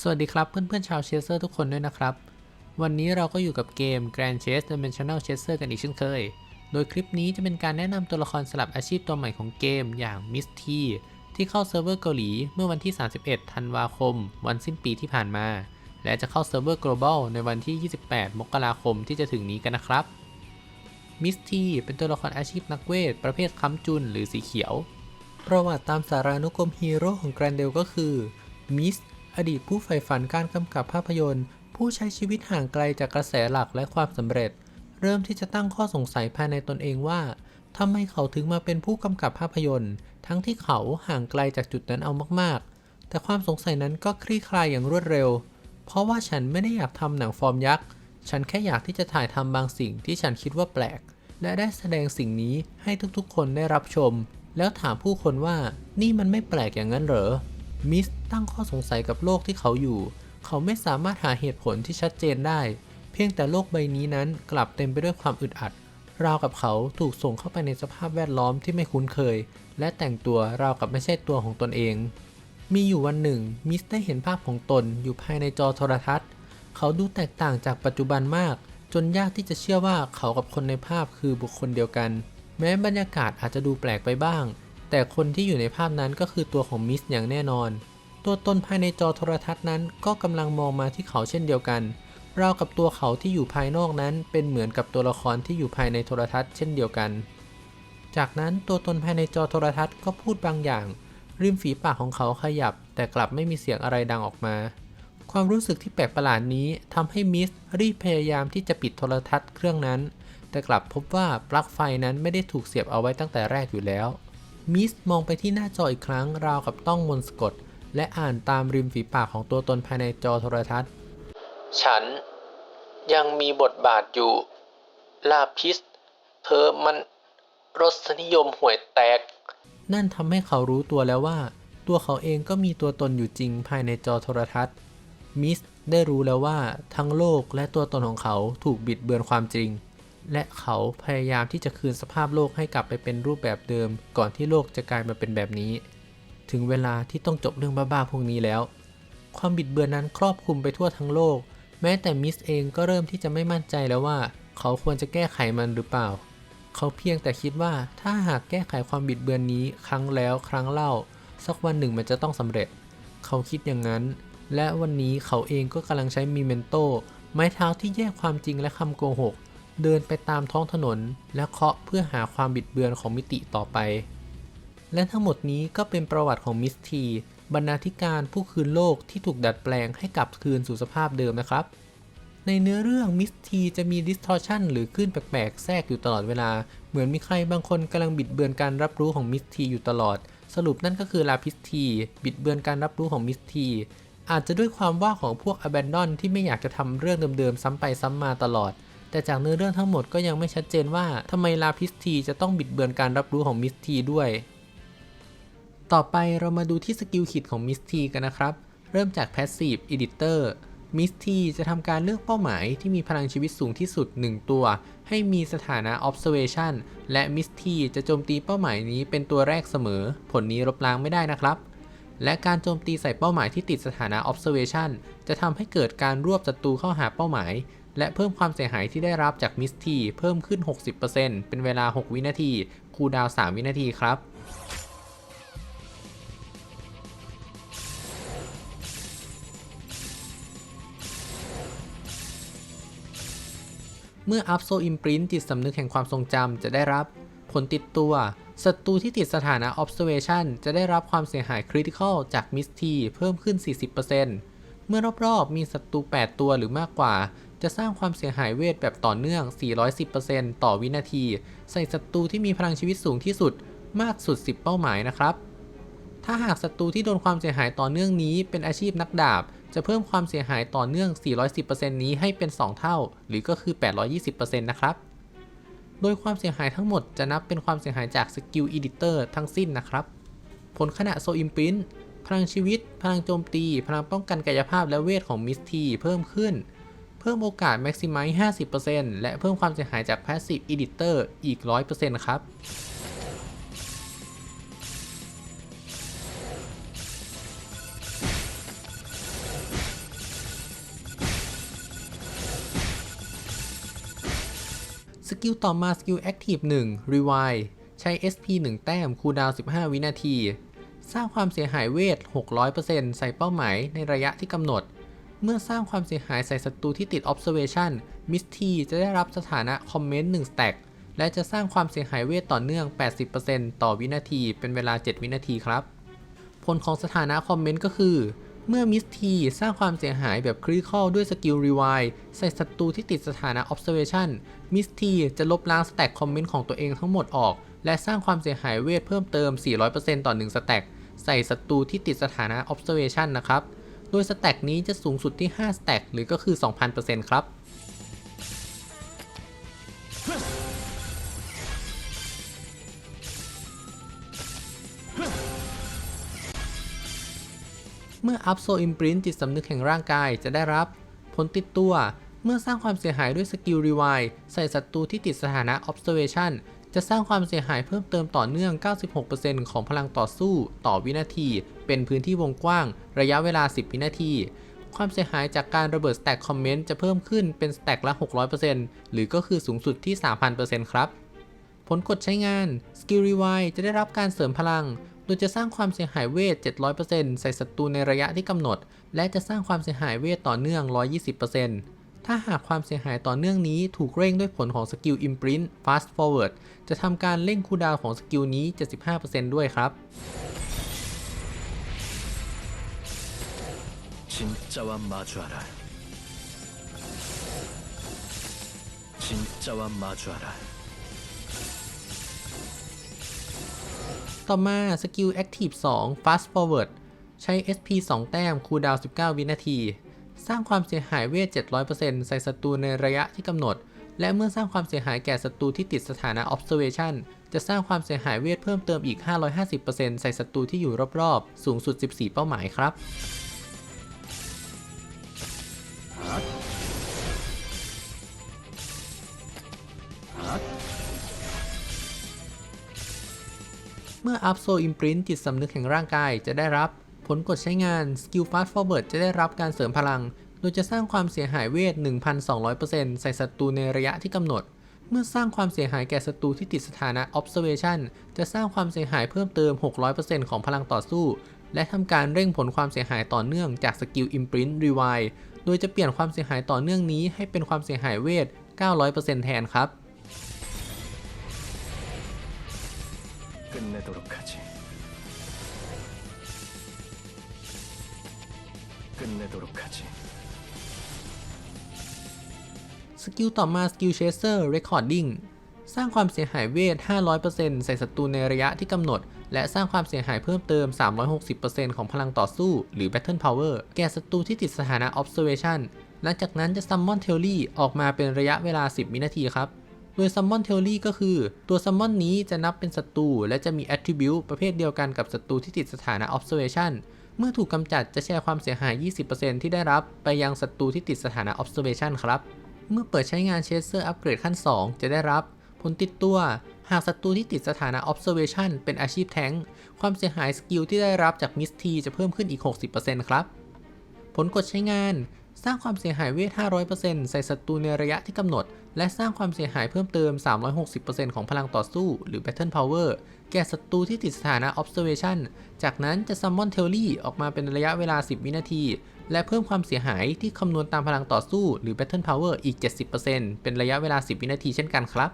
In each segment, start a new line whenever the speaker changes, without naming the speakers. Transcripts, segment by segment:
สวัสดีครับเพื่อนๆชาวเชสเซอร์ทุกคนด้วยนะครับ วันนี้เราก็อยู่กับเกม Grand Chess Dimensional Chaser กันอีกเช่นเคย โดยคลิปนี้จะเป็นการแนะนำตัวละครสลับอาชีพตัวใหม่ของเกมอย่าง Miss T ที่เข้าเซิร์ฟเวอร์เกาหลีเมื่อวันที่ 31 ธันวาคม วันสิ้นปีที่ผ่านมา และจะเข้าเซิร์ฟเวอร์ global ในวันที่ 28 มกราคมที่จะถึงนี้กันนะครับมิสทีเป็นตัวละครอาชีพนักเวท ประเภทค้ำจุนหรือสีเขียว ประวัติตามสารานุกรมฮีโร่ของแกรนเดลก็คือมิส อดีตผู้ใฝ่ฝันการกำกับภาพยนตร์ ผู้ใช้ชีวิตห่างไกลจากกระแสหลักและความสำเร็จ เริ่มที่จะตั้งข้อสงสัยภายในตนเองว่าทำไมเขาถึงมาเป็นผู้กำกับภาพยนตร์ ทั้งที่เขาห่างไกลจากจุดนั้นเอามากๆ แต่ความสงสัยนั้นก็คลี่คลายอย่างรวดเร็ว เพราะว่าฉันไม่ได้อยากทำหนังฟอร์มยักษ์ ฉันแค่อยากที่จะถ่ายทำบางสิ่งที่ฉันคิดว่าแปลก และได้แสดงสิ่งนี้ให้ทุกๆ คนได้รับชม แล้วถามผู้คนว่านี่มันไม่แปลกอย่างนั้นเหรอ มิสตั้งข้อสงสัยกับโลกที่เขาอยู่ เขาไม่สามารถหาเหตุผลที่ชัดเจนได้ เพียงแต่โลกใบนี้นั้นกลับเต็มไปด้วยความอึดอัด ราวกับเขาถูกส่งเข้าไปในสภาพแวดล้อมที่ไม่คุ้นเคย และแต่งตัวราวกับไม่ใช่ตัวของตนเอง มีอยู่วันหนึ่ง มิสได้เห็นภาพของตนอยู่ภายในจอโทรทัศน์ เขาดูแตกต่างจากปัจจุบันมาก จนยากที่จะเชื่อว่าเขากับคนในภาพคือบุคคลเดียวกัน แม้บรรยากาศอาจจะดูแปลกไปบ้าง แต่คนที่อยู่ในภาพนั้นก็คือตัวของมิสอย่างแน่นอน ตัวตนภายในจอโทรทัศน์นั้นก็กำลังมองมาที่เขาเช่นเดียวกันเรากับตัวเขาที่อยู่ภายนอกนั้นเป็นเหมือนกับตัวละครที่อยู่ภายในโทรทัศน์เช่นเดียวกัน จากนั้นตัวตนภายในจอโทรทัศน์ก็พูดบางอย่าง ริมฝีปากของเขาขยับ แต่กลับไม่มีเสียงอะไรดังออกมา ความรู้สึกที่แปลกประหลาดนี้ทำให้มิสรีบพยายามที่จะปิดโทรทัศน์เครื่องนั้น แต่กลับพบว่าปลั๊กไฟนั้นไม่ได้ถูกเสียบเอาไว้ตั้งแต่แรกอยู่แล้ว มิสมองไปที่หน้าจออีกครั้งราวกับต้องมนต์สะกด และอ่านตามริมฝีปากของตัวตนภายในจอโทรทัศน์ ฉันยังมีบทบาทอยู่ ลาพิส เธอมันรสนิยมห่วยแตก นั่นทำให้เขารู้ตัวแล้วว่า ตัวเขาเองก็มีตัวตนอยู่จริงภายในจอโทรทัศน์มิสได้รู้แล้วว่าทั้งโลกและตัวตนของเขาถูกบิดเบือนความจริง และเขาพยายามที่จะคืนสภาพโลกให้กลับไปเป็นรูปแบบเดิม ก่อนที่โลกจะกลายมาเป็นแบบนี้ ถึงเวลาที่ต้องจบเรื่องบ้าๆพวกนี้แล้ว ความบิดเบือนนั้นครอบคลุมไปทั่วทั้งโลก แม้แต่มิสเองก็เริ่มที่จะไม่มั่นใจแล้วว่า เขาควรจะแก้ไขมันหรือเปล่า เขาเพียงแต่คิดว่าถ้าหากแก้ไขความบิดเบือนนี้ครั้งแล้วครั้งเล่า สักวันหนึ่งมันจะต้องสำเร็จ เขาคิดอย่างนั้น และวันนี้เขาเองก็กำลังใช้มีเมนโตไม้เท้าที่แยกความจริงและคำโกหก เดินไปตามท้องถนน และเคาะเพื่อหาความบิดเบือนของมิติต่อไป และทั้งหมดนี้ก็เป็นประวัติของมิสทีบรรณาธิการผู้คืนโลกที่ถูกดัดแปลงให้กลับคืนสู่สภาพเดิมนะครับ ในเนื้อเรื่องมิสทีจะมี distortion หรือคลื่นแปลกๆ แทรกอยู่ตลอดเวลา เหมือนมีใครบางคนกำลังบิดเบือนการรับรู้ของมิสทีอยู่ตลอด สรุปนั่นก็คือลาพิสทีบิดเบือนการรับรู้ของมิสทีอาจจะด้วยความว่าของพวก abandon ที่ไม่อยากจะทำเรื่องเดิมๆ ซ้ำไปซ้ำมาตลอด แต่จากเนื้อเรื่องทั้งหมดก็ยังไม่ชัดเจนว่าทำไมลาพิสทีจะต้องบิดเบือนการรับรู้ของมิสทีด้วย ต่อไปเรามาดูที่สกิลคิดของมิสทีกันนะครับ เริ่มจาก Passive Editor มิสทีจะทำการเลือกเป้าหมายที่มีพลังชีวิตสูงที่สุด 1 ตัว ให้มีสถานะ Observation และมิสทีจะโจมตีเป้าหมายนี้เป็นตัวแรกเสมอ ผลนี้ลบล้างไม่ได้นะครับ และการโจมตีใส่เป้าหมายที่ติดสถานะ Observation จะทำให้เกิดการรวบศัตรูเข้าหาเป้าหมาย และเพิ่มความเสียหายที่ได้รับจากมิสทีเพิ่มขึ้น 60%เป็นเวลา 6 วินาที คูดาว 3 วินาทีครับเมื่ออัพโซอิมปรินจิตสำนึกแห่งความทรงจำจะได้รับ ผลติดตัว ศัตรูที่ติดสถานะ observation จะได้รับความเสียหายคริติคอลจากมิสทีเพิ่มขึ้น 40%เมื่อรอบๆ มีศัตรู 8 ตัวหรือมากกว่า จะสร้างความเสียหายเวทแบบต่อเนื่อง 410%ต่อวินาที ใส่ศัตรูที่มีพลังชีวิตสูงที่สุดมากสุด 10 เป้าหมายนะครับ ถ้าหากศัตรูที่โดนความเสียหายต่อเนื่องนี้เป็นอาชีพนักดาบ จะเพิ่มความเสียหายต่อเนื่อง 410%นี้ให้เป็น 2 เท่า หรือก็คือ 820%นะครับ โดยความเสียหายทั้งหมดจะนับเป็นความเสียหายจากสกิลอีดิเตอร์ทั้งสิ้นนะครับ ผลขณะโซอิมปินพลังชีวิต พลังโจมตี พลังป้องกันกายภาพและเวทของมิสทีเพิ่มขึ้น เพิ่มโอกาส Maximize 50%และเพิ่มความเสียหายจาก Passive Editor อีก 100%ครับสกิลต่อมาสกิล Active 1 Rewind ใช้ SP 1 แต้ม คูดาว 15 วินาที สร้างความเสียหายเวท 600%ใส่เป้าหมายในระยะที่กำหนด เมื่อสร้างความเสียหายใส่ศัตรูที่ติด Observation Miss T จะได้รับสถานะคอมเมนต์1 stack และจะสร้างความเสียหายเวทต่อเนื่อง 80%ต่อวินาที เป็นเวลา 7 วินาทีครับ ผลของสถานะคอมเมนต์ก็คือ เมื่อมิสทีสร้างความเสียหายแบบคริ t คอลด้วยสกิลรีไวใส่ศัตรูที่ติดสถานะ observation มิสทีจะลบล้างสแต็กคอมเมนต์ของตัวเองทั้งหมดออก และสร้างความเสียหายเวทเพิ่มเติม 400%ต่อ1สแต็กใส่ศัตรูที่ติดสถานะ observation นะครับ โดยสแต็กนี้จะสูงสุดที่5สแต็กหรือก็คือ 2,000%ครับเมื่อ Up So Imprint จิตสำนึกแห่งร่างกายจะได้รับ ผลติดตัว เมื่อสร้างความเสียหายด้วยสกิล Rewind ใส่ศัตรูที่ติดสถานะ Observation จะสร้างความเสียหายเพิ่มเติมต่อเนื่อง 96%ของพลังต่อสู้ต่อวินาที เป็นพื้นที่วงกว้าง ระยะเวลา 10 วินาที ความเสียหายจากการระเบิดสแต็กคอมเมนต์จะเพิ่มขึ้นเป็นสแต็กละ 600%หรือก็คือสูงสุดที่ 3,000%ครับ ผลกดใช้งาน Skill Rewind จะได้รับการเสริมพลัง โดยจะสร้างความเสียหายเวท 700%ใส่ศัตรูในระยะที่กำหนด และจะสร้างความเสียหายเวทต่อเนื่อง 120% ถ้าหากความเสียหายต่อเนื่องนี้ถูกเร่งด้วยผลของสกิล Imprint Fast Forward จะทำการเร่งคูลดาวน์ของสกิลนี้ 75%ด้วยครับ
진짜와 마주하라. 진짜와 마주하라.
ต่อมาสกิล Active 2 Fast Forward ใช้ SP 2 แต้ม คูลดาวน์19 วินาที สร้างความเสียหายเวท 700%ใส่ศัตรูในระยะที่กำหนด และเมื่อสร้างความเสียหายแก่ศัตรูที่ติดสถานะ Observation จะสร้างความเสียหายเวทเพิ่มเติมอีก 550%ใส่ศัตรูที่อยู่รอบๆ สูงสุด 14 เป้าหมายครับเมื่อ Up So Imprint จิตสำนึกแห่งร่างกายจะได้รับ ผลกดใช้งาน Skill Fast Forward จะได้รับการเสริมพลัง โดยจะสร้างความเสียหายเวท 1,200%ใส่ศัตรูในระยะที่กำหนด เมื่อสร้างความเสียหายแก่ศัตรูที่ติดสถานะ Observation จะสร้างความเสียหายเพิ่มเติม 600%ของพลังต่อสู้ และทำการเร่งผลความเสียหายต่อเนื่องจากสกิล Imprint Rewind โดยจะเปลี่ยนความเสียหายต่อเนื่องนี้ให้เป็นความเสียหายเวท 900%แทนครับ
끝내도록 하지. 끝내도록 하지.
สกิลต่อมาสกิล Chaser Recording สร้างความเสียหายเวท 500%ใส่ศัตรูในระยะที่กำหนด และสร้างความเสียหายเพิ่มเติม 360%ของพลังต่อสู้ หรือ Battle Power แก่ศัตรูที่ติดสถานะ Observation หลังจากนั้นจะ Summon t e o r y ออกมาเป็นระยะเวลา 10 วินาทีครับ โดย Summon t e o r y ก็คือ ตัว Summon นี้จะนับเป็นศัตรู และจะมี Attribute ประเภทเดียวกันกับศัตรูที่ติดสถานะ Observation เ มื่อถูกกำจัดจะแชร์ความเสียหาย 20%ที่ได้รับไปยังศัตรูที่ติดสถานะ Observation ครับ เมื่อเปิดใช้งาน Chaser Upgrade ขั้น 2 จะได้รับผลติดตัว หากศัตรูที่ติดสถานะ Observation เป็นอาชีพแท้ง ความเสียหายสกิลที่ได้รับจาก Miss T จะเพิ่มขึ้นอีก 60%ครับ ผลกดใช้งาน สร้างความเสียหายเวท 500%ใส่ศัตรูในระยะที่กำหนด และสร้างความเสียหายเพิ่มเติม 360%ของพลังต่อสู้ หรือ Battle Power แก่ศัตรูที่ติดสถานะ Observation จากนั้นจะ Summon t e o r y ออกมาเป็นระยะเวลา 10 วินาที และเพิ่มความเสียหายที่คำนวณตามพลังต่อสู้หรือ Battle Power อีก 70%เป็นระยะเวลา 10 วินาทีเช่นกันครับ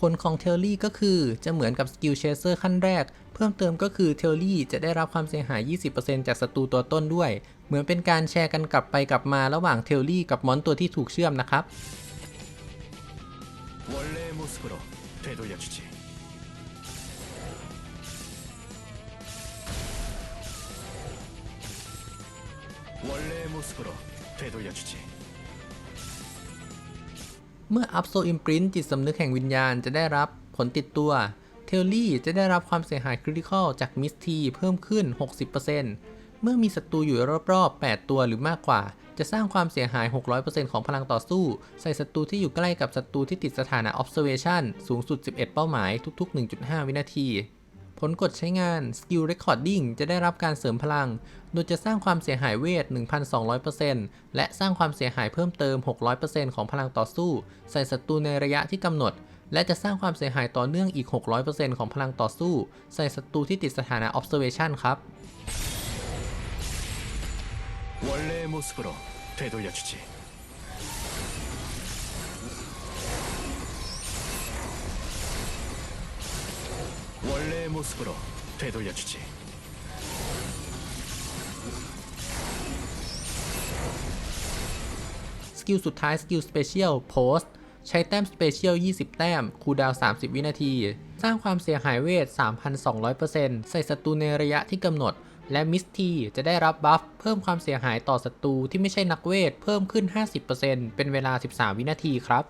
ผลของเทอรี่ก็คือจะเหมือนกับสกิลเชเซอร์ขั้นแรก เพิ่มเติมก็คือเทอรี่จะได้รับความเสียหาย 20%จากศัตรูตัวต้นด้วย เหมือนเป็นการแชร์กันกลับไปกลับมาระหว่างเทอรี่กับมอนตัวที่ถูกเชื่อมนะครับ
래의 모습으로 되돌려 주지. 원래의 모습으로 되돌려 주지.
เมื่อ Up So Imprint จิตสำนึกแห่งวิญญาณจะได้รับผลติดตัว เทลลี่จะได้รับความเสียหายคริติคอลจากมิสทีเพิ่มขึ้น 60% เมื่อมีศัตรูอยู่รอบๆ 8 ตัวหรือมากกว่า จะสร้างความเสียหาย 600%ของพลังต่อสู้ ใส่ศัตรูที่อยู่ใกล้กับศัตรูที่ติดสถานะ Observation สูงสุด 11 เป้าหมายทุก ๆ 1.5 วินาที ผลกดใช้งาน Skill Recording จะได้รับการเสริมพลัง โดยจะสร้างความเสียหายเวท 1,200%และสร้างความเสียหายเพิ่มเติม 600%ของพลังต่อสู้ ใส่ศัตรูในระยะที่กำหนดและจะสร้างความเสียหายต่อเนื่องอีก 600%ของพลังต่อสู้ ใส่ศัตรูที่ติดสถานะ Observation ครับ
원래의 모습으로 되돌려 주지. 원래의 모습으로 되돌려 주지.
สกิลสุดท้ายสกิลสเปเชียลโพสใช้แต้มสเปเชียล 20 แต้ม คูลดาวน์30 วินาที สร้างความเสียหายเวท 3,200%ใส่ศัตรูในระยะที่กำหนด และมิสทีจะได้รับบัฟเพิ่มความเสียหายต่อศัตรูที่ไม่ใช่นักเวท เพิ่มขึ้น 50%เป็นเวลา 13 วินาทีครับ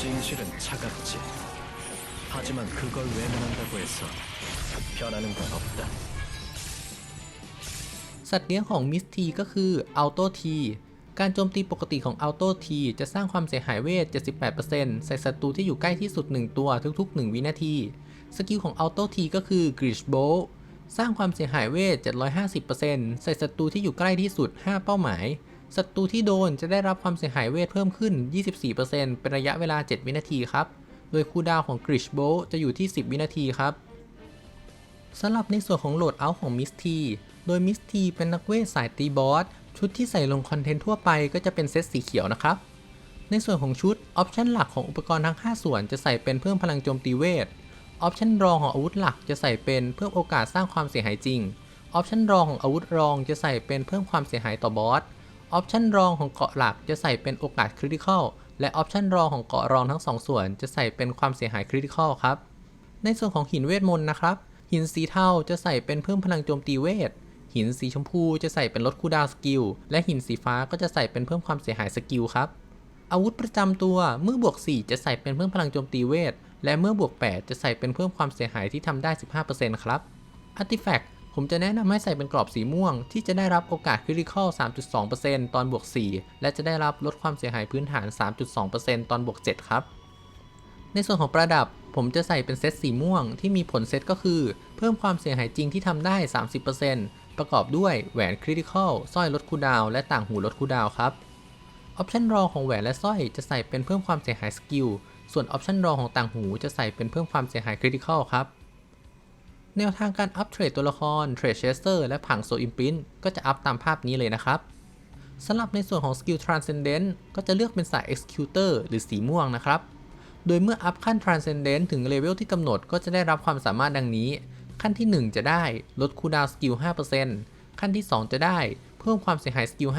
진실은 차갑지. 하지만 그걸 외면한다고 해서 변하는 건 없다.
สัตว์เลี้ยงของมิสทีก็คืออัลโตทีการโจมตีปกติของอัลโตทีจะสร้างความเสียหายเวท 78%ใส่ศัตรูที่อยู่ใกล้ที่สุด 1 ตัวทุกๆ 1 วินาที สกิลของอัลโตทีก็คือกริชโบสร้างความเสียหายเวท 750%ใส่ศัตรูที่อยู่ใกล้ที่สุด 5 เป้าหมาย ศัตรูที่โดนจะได้รับความเสียหายเวทเพิ่มขึ้น 24%เป็นระยะเวลา 7 วินาทีครับ โดยคูดาวของกริชโบจะอยู่ที่ 10 วินาทีครับสำหรับในส่วนของโหลดเอาท์ของมิสทีโดยมิสทีเป็นนักเวทสายตีบอส ชุดที่ใส่ลงคอนเทนต์ทั่วไปก็จะเป็นเซตสีเขียวนะครับ ในส่วนของชุด ออปชันหลักของอุปกรณ์ทั้ง 5 ส่วนจะใส่เป็นเพิ่มพลังโจมตีเวท ออปชันรองของอาวุธหลักจะใส่เป็นเพิ่มโอกาสสร้างความเสียหายจริง ออปชันรองของอาวุธรองจะใส่เป็นเพิ่มความเสียหายต่อบอส ออปชันรองของเกาะหลักจะใส่เป็นโอกาสคริติคอล และออปชันรองของเกาะรองทั้งสองส่วน จะใส่เป็นความเสียหายคริติคอลครับ ในส่วนของหินเวทมนต์นะครับ หินสีเทาจะใส่เป็นเพิ่มพลังโจมตีเวท หินสีชมพูจะใส่เป็นลดคูดาวสกิล และหินสีฟ้าก็จะใส่เป็นเพิ่มความเสียหายสกิลครับ อาวุธประจำตัวเมื่อบวก 4 จะใส่เป็นเพิ่มพลังโจมตีเวท และเมื่อบวก 8 จะใส่เป็นเพิ่มความเสียหายที่ทำได้ 15%ครับ Artifact ผมจะแนะนำให้ใส่เป็นกรอบสีม่วง ที่จะได้รับโอกาสคริติคอล3.2%ตอนบวก 4 และจะได้รับลดความเสียหายพื้นฐาน 3.2%ตอนบวก 7 ครับ ในส่วนของประดับ ผมจะใส่เป็นเซตสีม่วง ที่มีผลเซตก็คือ เพิ่มความเสียหายจริงที่ทำได้ 30%ประกอบด้วยแหวนคริติคอลสร้อยลดคูดาวและต่างหูลดคูดาวครับออปชันรองของแหวนและสร้อยจะใส่เป็นเพิ่มความเสียหายสกิล ส่วนออปชันรองของต่างหูจะใส่เป็นเพิ่มความเสียหายคริติคอลครับ แนวทางการอัพเทรดตัวละครเทรดเชสเตอร์และผังโซอิมพินก็จะอัพตามภาพนี้เลยนะครับสำหรับในส่วนของสกิล Transcendent ก็จะเลือกเป็นสาย Executor หรือสีม่วงนะครับ โดยเมื่ออัพขั้น Transcendent ถึงเลเวลที่กำหนดก็จะได้รับความสามารถดังนี้ ขั้นที่ 1 จะได้ลดคูลดาวน์สกิล 5%ขั้นที่ 2 จะได้เพิ่มความเสียหายสกิล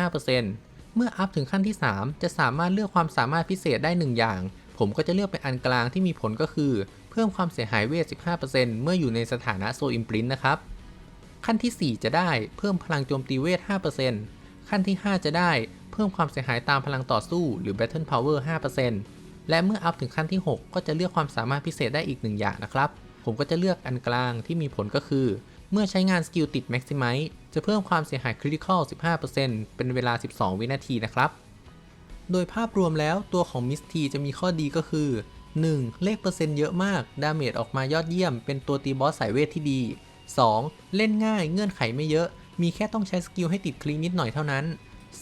5%เมื่ออัพถึงขั้นที่ 3 จะสามารถเลือกความสามารถพิเศษได้ 1 อย่าง ผมก็จะเลือกเป็นอันกลางที่มีผลก็คือ เพิ่มความเสียหายเวท 15%เมื่ออยู่ในสถานะโซอิมพลินนะครับ ขั้นที่ 4 จะได้เพิ่มพลังโจมตีเวท 5%ขั้นที่ 5 จะได้เพิ่มความเสียหายตามพลังต่อสู้หรือ Battle Power 5%และเมื่ออัพถึงขั้นที่ 6 ก็จะเลือกความสามารถพิเศษได้อีกหนึ่งอย่างนะครับ ผมก็จะเลือกอันกลางที่มีผลก็คือ เมื่อใช้งานสกิลติด Maximize จะเพิ่มความเสียหาย Critical 15%เป็นเวลา 12 วินาทีนะครับ โดยภาพรวมแล้วตัวของมิสทีจะมีข้อดีก็คือ 1. เลขเปอร์เซ็นต์เยอะมาก ดาเมจออกมายอดเยี่ยม เป็นตัวตีบอสสายเวทที่ดี 2. เล่นง่ายเงื่อนไขไม่เยอะ มีแค่ต้องใช้สกิลให้ติดคลีนิดหน่อยเท่านั้น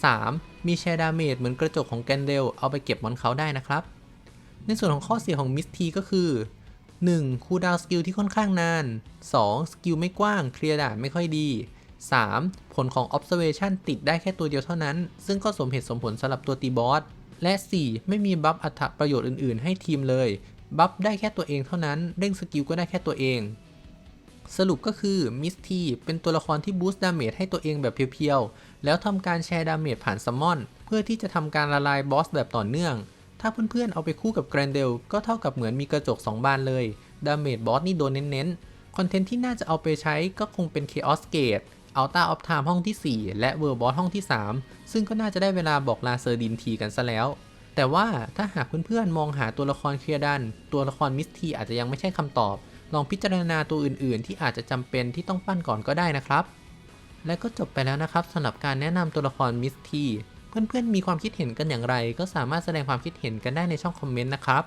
3. มีแชร์ดาเมจเหมือนกระจกของแกนเดลเอาไปเก็บมอนเขาได้นะครับ ในส่วนของข้อเสียของมิสทีก็คือ 1. คูลดาวน์สกิลที่ค่อนข้างนาน 2. สกิลไม่กว้างเคลียร์ด่านไม่ค่อยดี 3. ผลของ observation ติดได้แค่ตัวเดียวเท่านั้น ซึ่งก็สมเหตุสมผลสำหรับตัวตีบอส และ 4. ไม่มีบัฟอัตประโยชน์อื่นๆ ให้ทีมเลย บัฟได้แค่ตัวเองเท่านั้น เร่งสกิลก็ได้แค่ตัวเอง สรุปก็คือมิสทีเป็นตัวละครที่บูสต์ดาเมจให้ตัวเองแบบเพียวๆ แล้วทำการแชร์ดาเมจผ่านซัมมอน เพื่อที่จะทำการละลายบอสแบบต่อเนื่อง ถ้าเพื่อนๆเอาไปคู่กับแกรนเดลก็เท่ากับเหมือนมีกระจก 2 บานเลย ดาเมจบอสนี่โดนเน้นๆ คอนเทนต์ที่น่าจะเอาไปใช้ก็คงเป็น Chaos Gate อัลต้าออฟไทม์ห้องที่ 4 และเวอร์บอสห้องที่ 3 ซึ่งก็น่าจะได้เวลาบอกลาเซอร์ดินทีกันซะแล้ว แต่ว่าถ้าหากเพื่อนๆ มองหาตัวละครเคลียร์ดัน ตัวละครมิสทีอาจจะยังไม่ใช่คำตอบ ลองพิจารณาตัวอื่นๆ ที่อาจจะจำเป็นที่ต้องปั้นก่อนก็ได้นะครับ และก็จบไปแล้วนะครับสำหรับการแนะนำตัวละครมิสทีเพื่อนๆ มีความคิดเห็นกันอย่างไร ก็สามารถแสดงความคิดเห็นกันได้ในช่องคอมเมนต์นะครับ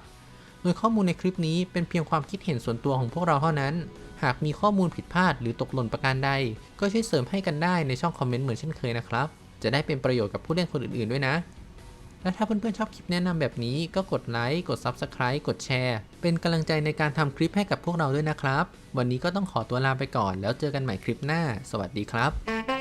โดยข้อมูลในคลิปนี้เป็นเพียงความคิดเห็นส่วนตัวของพวกเราเท่านั้น หากมีข้อมูลผิดพลาดหรือตกหล่นประการใด ก็ช่วยเสริมให้กันได้ในช่องคอมเมนต์เหมือนเช่นเคยนะครับ จะได้เป็นประโยชน์กับผู้เล่นคนอื่นๆด้วยนะ และถ้าเพื่อนๆชอบคลิปแนะนำแบบนี้ก็กดไลค์ กด Subscribe กดแชร์ เป็นกำลังใจในการทำคลิปให้กับพวกเราด้วยนะครับ วันนี้ก็ต้องขอตัวลาไปก่อน แล้วเจอกันใหม่คลิปหน้า สวัสดีครับ